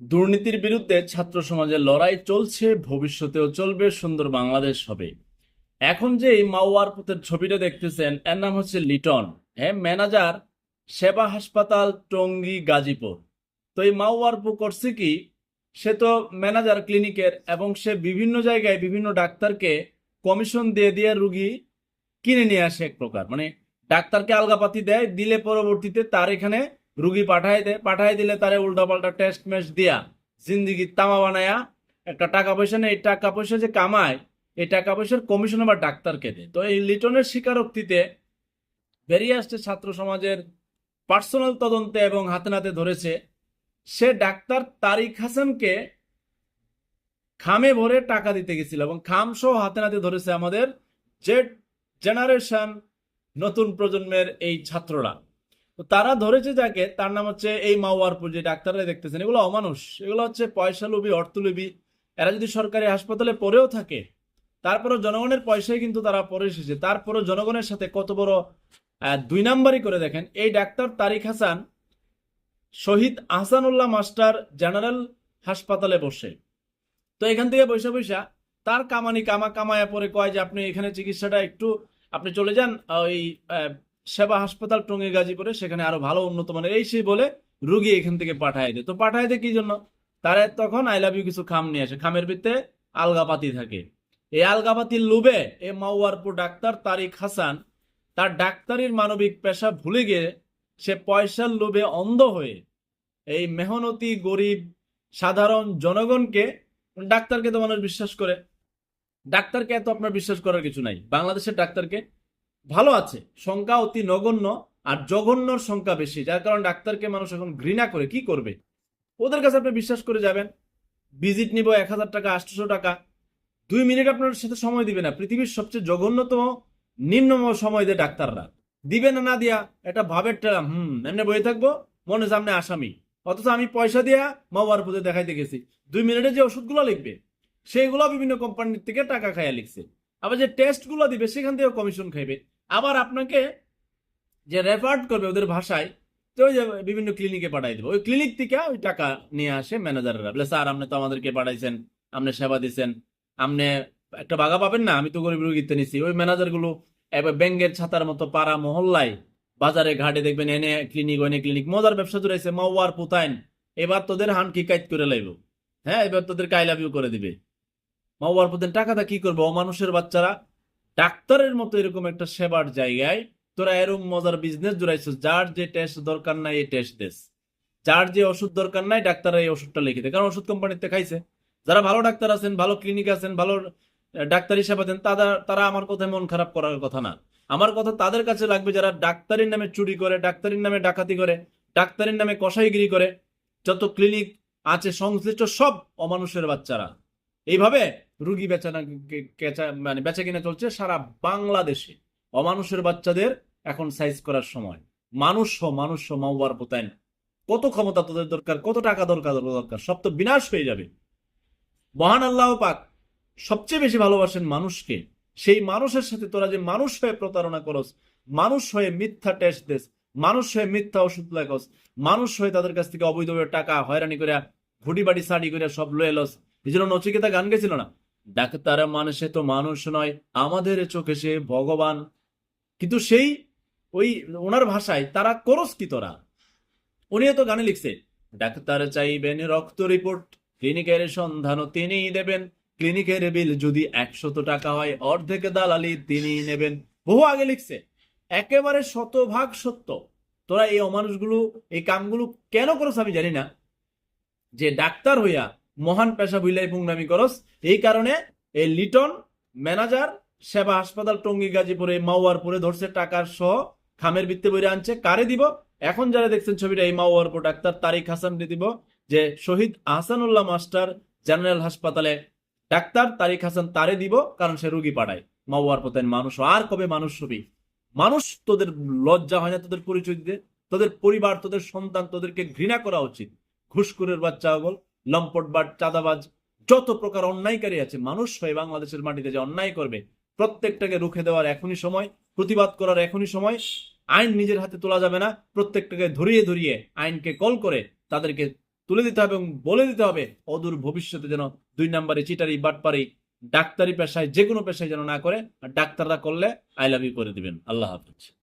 দুর্নীতির বিরুদ্ধে ছাত্র সমাজের লড়াই চলছে, ভবিষ্যতেও চলবে, সুন্দর বাংলাদেশ হবে। এখন যে এই মাওয়ার পুতের ছবিটা দেখতেছেন, এর নাম হচ্ছে লিটন। হ্যাঁ ম্যানেজার সেবা হাসপাতাল, টঙ্গী, গাজীপুর। তো এই মাওয়ারপু করছে কি, সে তো ম্যানেজার ক্লিনিকের এবং সে বিভিন্ন জায়গায় বিভিন্ন ডাক্তারকে কমিশন দিয়ে দিয়ে রুগী কিনে নিয়ে আসে এক প্রকার। মানে ডাক্তারকে আলগাপাতি দেয়, দিলে পরবর্তীতে তার এখানে রুগী পাঠায় দেয় পাঠায় দিলে তারে উল্টাপাল্টা টেস্ট মেস্ট দিয়া জিন্দিগি তামা বানায়া একটা টাকা পয়সা নেই টাকা পয়সা যে কামায়, এই টাকা পয়সার কমিশন আবার ডাক্তারকে দেয়। তো এই লিটনের স্বীকারোক্তিতে বেরিয়ে আসছে ছাত্র সমাজের পার্সোনাল তদন্তে এবং হাতে নাতে ধরেছে, সে ডাক্তার তারিক হাসানকে খামে ভরে টাকা দিতে গেছিল এবং খাম সহ হাতে নাতে ধরেছে আমাদের জেড জেনারেশন নতুন প্রজন্মের এই ছাত্ররা। তো তারা ধরেছে যাকে, তার নাম হচ্ছে এই মাওয়ারপুর, যে ডাক্তাররা দেখতেছেন, এগুলো অমানুষ। এগুলো হচ্ছে পয়সা লোভী অর্থলোভী। এরা যদি সরকারি হাসপাতালে পরেও থাকে, তারপরও জনগণের পয়সায় কিন্তু তারা পরে এসেছে। তারপরও জনগণের সাথে কত বড় দুই নাম্বারই করে দেখেন। এই doctor Tariq Hasan, Shahid Ahsanullah master general হাসপাতালে বসে। তো এখান থেকে বৈশা বৈশা তার কামানি কামা কামায়া পরে কয় যে আপনি এখানে চিকিৎসাটা একটু, আপনি চলে যান ওই সেবা হাসপাতাল টঙ্গী গাজীপুরে সেখানে আরও ভালো উন্নত মানের এই সেই বলে রুগী এখান থেকে পাঠায় দেয়। তো পাঠায় দেয় কি জন্য? তারা তখন আই লাভ ইউ কিছু খাম নিয়ে আসে। খামের ভিতরে আলগাপাতি থাকে। এই আলগাপাতির লোভে এ মাওয়ারপুর ডাক্তার তারিক হাসান তার ডাক্তারির মানবিক পেশা ভুলে গিয়ে সে পয়সার লোভে অন্ধ হয়ে এই মেহনতি, গরিব, সাধারণ জনগণকে ডাক্তারকে তো মানুষ বিশ্বাস করে। ডাক্তারকে এত আপনার বিশ্বাস করার কিছু নাই। বাংলাদেশের ডাক্তারকে ভালো আছে, সংখ্যা অতি নগণ্য আর জঘন্যর সংখ্যা বেশি, যার কারণে ডাক্তারকে মানুষ এখন ঘৃণা করে, কি করবে? ওদের কাছে আপনি বিশ্বাস করে যাবেন। ভিজিট নিব এক হাজার টাকা আটশোশো টাকা। দুই মিনিট আপনার সাথে সময় দিবে না। পৃথিবীর সবচেয়ে জঘন্যতম, নিম্নতম সময় দেয় ডাক্তাররা। দিবে না না দিয়া এটা ভাবের টেলাম হুম, এমনি বয়ে থাকব, মনে আপনি আসামি। অথচ আমি পয়সা দিয়া মাওয়ার পুজো দেখাইতে গেছি দুই মিনিটে যে ওষুধগুলো লিখবে, সেইগুলো বিভিন্ন কোম্পানির থেকে টাকা খাইয়া লিখছে। আবার যে টেস্টগুলো দিবে, সেখান থেকেও কমিশন খাইবে। আবার আপনাকে যে রেফার্ড করবে ওদের ভাষায়, তো ওই যে বিভিন্ন ক্লিনিকে পাঠাই দেবে। ওই ক্লিনিক থেকে ওই টাকা নিয়ে আসে ম্যানেজাররা বলে স্যার আপনি তো আমাদেরকে পাঠাইছেন, আপনি সেবা দিচ্ছেন আপনি একটা বাগা পাবেন না? আমি তো গরিব রুগীতে নিছি। ওই ম্যানেজারগুলো এবার ব্যাঙ্গের ছাতার মতো পাড়া মহল্লায় বাজারে ঘাটে দেখবেন এনে ক্লিনিক ওনে ক্লিনিক মজার ব্যবসা জুড়াইছে, মাওয়ার পুতাইন। এবার তোদের হান কি কাইত করে লাইব। হ্যাঁ এবার তোদের কাইলাভিউ করে দিবে। মাওয়ার পুতেন টাকাটা কি করবে? অমানুষের বাচ্চারা ডাক্তারের মতো এরকম একটা সেবার জায়গায় তোরা এরকম মজার বিজনেস জুড়াইছিস, যার যে টেস্ট দরকার নাই এই টেস্ট দেস। যার যে ওষুধ দরকার নাই ডাক্তার এই ওষুধটা লিখে দেয়। কারণ ওষুধ কোম্পানিতে খাইছে। যারা ভালো ডাক্তার আছেন, ভালো ক্লিনিক আছেন, ভালো ডাক্তারি সেবা দেন তারা তারা আমার কথায় মন খারাপ করার কথা না। আমার কথা তাদের কাছে লাগবে যারা ডাক্তারির নামে চুরি করে, ডাক্তারির নামে ডাকাতি করে, ডাক্তারির নামে কসাইগিরি করে। যত ক্লিনিক আছে, সংশ্লিষ্ট সব অমানুষের বাচ্চারা। এইভাবে রুগী বেচানা কেচা মানে বেচা কিনা চলছে সারা বাংলাদেশে। অমানুষের বাচ্চাদের এখন সাইজ করার সময়। মানুষ মানুষ মাওয়ার পোতাইন কত ক্ষমতা তোদের দরকার, কত টাকা দরকার দরকার, সব তো বিনাশ হয়ে যাবে। মহান আল্লাহ পাক সবচেয়ে বেশি ভালোবাসেন মানুষকে। সেই মানুষের সাথে তোরা যে মানুষ হয়ে প্রতারণা করস, মানুষ হয়ে মিথ্যা টেস্ট দেস, মানুষ হয়ে মিথ্যা ওষুধ লাগাস, মানুষ হয়ে তাদের কাছ থেকে অবৈধভাবে টাকা হয়রানি করে ঘুটি বাড়ি সাড়ি করে সব লয়ে লস। এই জন্য নচিকেতা গান গেছিল না? ডাক্তার মানুষে তো মানুষ নয়, আমাদের চোখে সে ভগবান। কিন্তু সেই ওই ওনার ভাষায় তারা করস কি তোরা উনিও তো গানে লিখছে, ডাক্তার চাইবেন রক্ত রিপোর্ট, ক্লিনিকের সন্ধানও তিনিই দেবেন। ক্লিনিকের বিল যদি একশত টাকা হয়, অর্ধেক দালালি তিনিই নেবেন। বহু আগে লিখছে, একেবারে শতভাগ সত্য। তোরা এই অমানুষগুলো, এই কামগুলো কেন করস আমি জানি না। যে ডাক্তার হইয়া মহান পেশা বুইলাই পুংনামি করস। এই কারণে এই লিটন ম্যানেজার সেবা হাসপাতাল টঙ্গী গাজীপুরে, মাওয়ারপুরে ধরছে টাকার সহ খামের বৃত্তে বইরে আনছে। কারে দিব? এখন যারা দেখছেন ছবিটা, এই মাওয়ারপুর ডাক্তার তারিক হাসান দিব, যে শহীদ আহসানুল্লাহ মাস্টার জেনারেল হাসপাতালে ডাক্তার তারিক হাসান তারে দিব, কারণ সে রুগী পাঠায়। মাওয়ার পতেন মানুষ, আর কবে মানুষ হবি? মানুষ তোদের লজ্জা হয় না তোদের পরিচয় দিতে? তোদের পরিবার, তোদের সন্তান তোদেরকে ঘৃণা করা উচিত। ঘুষখোরের বাচ্চা বল। লম্পটবাট চাঁদাবাজ, যত প্রকার অন্যায়কারী আছে, মানুষ হয়ে বাংলাদেশের মাটিতে যে অন্যায় করবে, প্রত্যেকটাকে রুখে দেওয়ার এখনই সময়, প্রতিবাদ করার এখনই সময়, আইন নিজের হাতে তোলা যাবে না, প্রত্যেকটাকে ধরিয়ে ধরিয়ে আইনকে কল করে তাদেরকে তুলে দিতে হবে এবং বলে দিতে হবে, অদূর ভবিষ্যতে যেন দুই নাম্বারে চিটারি, বাটপারি, ডাক্তারি পেশায় যে কোনো পেশায় যেন না করে, আর ডাক্তাররা করলে আই লাভ ইউ করে দিবেন। আল্লাহ হাফিজ।